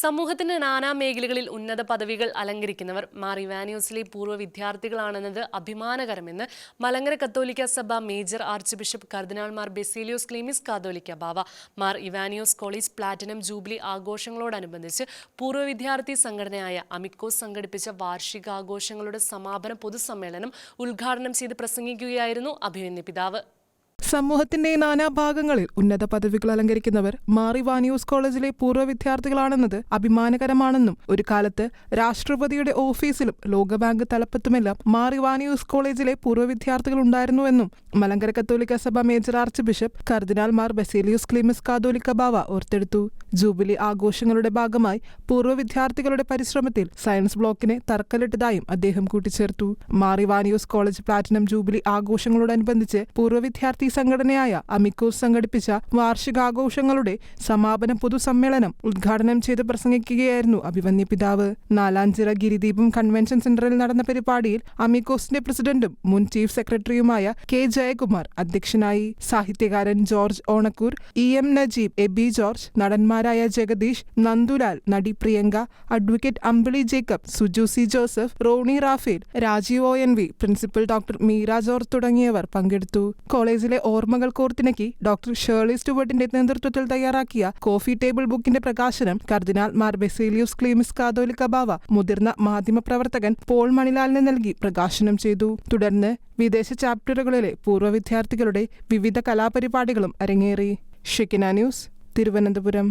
സമൂഹത്തിന്റെ നാനാ മേഖലകളിൽ ഉന്നത പദവികൾ അലങ്കരിക്കുന്നവർ മാർ ഇവാനിയോസിലെ പൂർവ വിദ്യാർത്ഥികളാണെന്നത് അഭിമാനകരമെന്ന് മലങ്കര കത്തോലിക്ക സഭ മേജർ ആർച്ച് ബിഷപ്പ് കർദിനാൾ Mar Baselios Cleemis Catholicos Bava. Mar Ivanios college platinum jubilee ആഘോഷങ്ങളോടനുബന്ധിച്ച് പൂർവ വിദ്യാർത്ഥി സംഘടനയായ അമിക്കോസ് സംഘടിപ്പിച്ച വാർഷികാഘോഷങ്ങളുടെ സമാപന പൊതുസമ്മേളനം ഉദ്ഘാടനം ചെയ്ത് പ്രസംഗിക്കുകയായിരുന്നു അഭിമന്യ പിതാവ്. സമൂഹത്തിന്റെ നാനാഭാഗങ്ങളിൽ ഉന്നത പദവികൾ അലങ്കരിക്കുന്നവർ മാറി വാനിയൂസ് കോളേജിലെ പൂർവ വിദ്യാർത്ഥികളാണെന്നത് അഭിമാനകരമാണെന്നും ഒരു കാലത്ത് രാഷ്ട്രപതിയുടെ ഓഫീസിലും ലോകബാങ്ക് തലപ്പത്തുമെല്ലാം മാറി വാനിയൂസ് കോളേജിലെ പൂർവ വിദ്യാർത്ഥികൾ ഉണ്ടായിരുന്നുവെന്നും മലങ്കര കത്തോലിക്ക സഭ മേജർ ആർച്ച് ബിഷപ്പ് കർദിനാൾ മാർ ബസേലിയൂസ് ക്ലീമസ് കാതോലിക്ക ബാവ ഓർത്തെടുത്തു. ജൂബിലി ആഘോഷങ്ങളുടെ ഭാഗമായി പൂർവ വിദ്യാർത്ഥികളുടെ പരിശ്രമത്തിൽ സയൻസ് ബ്ലോക്കിനെ തറക്കല്ലിട്ടതായും അദ്ദേഹം കൂട്ടിച്ചേർത്തു. Mar Ivanios college platinum jubilee ആഘോഷങ്ങളോടനുബന്ധിച്ച് പൂർവ വിദ്യാർത്ഥി സംഘടനയായ അമിക്കോസ് സംഘടിപ്പിച്ച വാർഷികാഘോഷങ്ങളുടെ സമാപന പൊതുസമ്മേളനം ഉദ്ഘാടനം ചെയ്ത് പ്രസംഗിക്കുകയായിരുന്നു അഭിമന്യ പിതാവ്. നാലാഞ്ചിറ ഗിരിദീപം കൺവെൻഷൻ സെന്ററിൽ നടന്ന പരിപാടിയിൽ അമിക്കോസിന്റെ പ്രസിഡന്റും മുൻ ചീഫ് സെക്രട്ടറിയുമായ കെ ജയകുമാർ അധ്യക്ഷനായി. സാഹിത്യകാരൻ George Onakkoor E M Najeeb A B George നടന്മാരായ Jagadish Nandulal നടി Priyanka advocate Ambili Jacob Suju C Joseph Ronnie Raphael Rajeev O N V principal doctor Meera George തുടങ്ങിയവർ പങ്കെടുത്തു. കോളേജിലെ ഓർമ്മകൾ കോർത്തിണക്കി ഡോക്ടർ ഷേർലി സ്റ്റുവർട്ടിന്റെ നേതൃത്വത്തിൽ തയ്യാറാക്കിയ കോഫി ടേബിൾ ബുക്കിന്റെ പ്രകാശനം കർദിനാൾ മാർ ബെസേലിയൂസ് ക്ലീമിസ് കാതോലിക്ക ബാവ മുതിർന്ന മാധ്യമപ്രവർത്തകൻ പോൾ മണിലാലിന് നൽകി പ്രകാശനം ചെയ്തു. തുടർന്ന് വിദേശ ചാപ്റ്ററുകളിലെ പൂർവ വിദ്യാർത്ഥികളുടെ വിവിധ കലാപരിപാടികളും അരങ്ങേറി. ഷിക്കിന ന്യൂസ് തിരുവനന്തപുരം.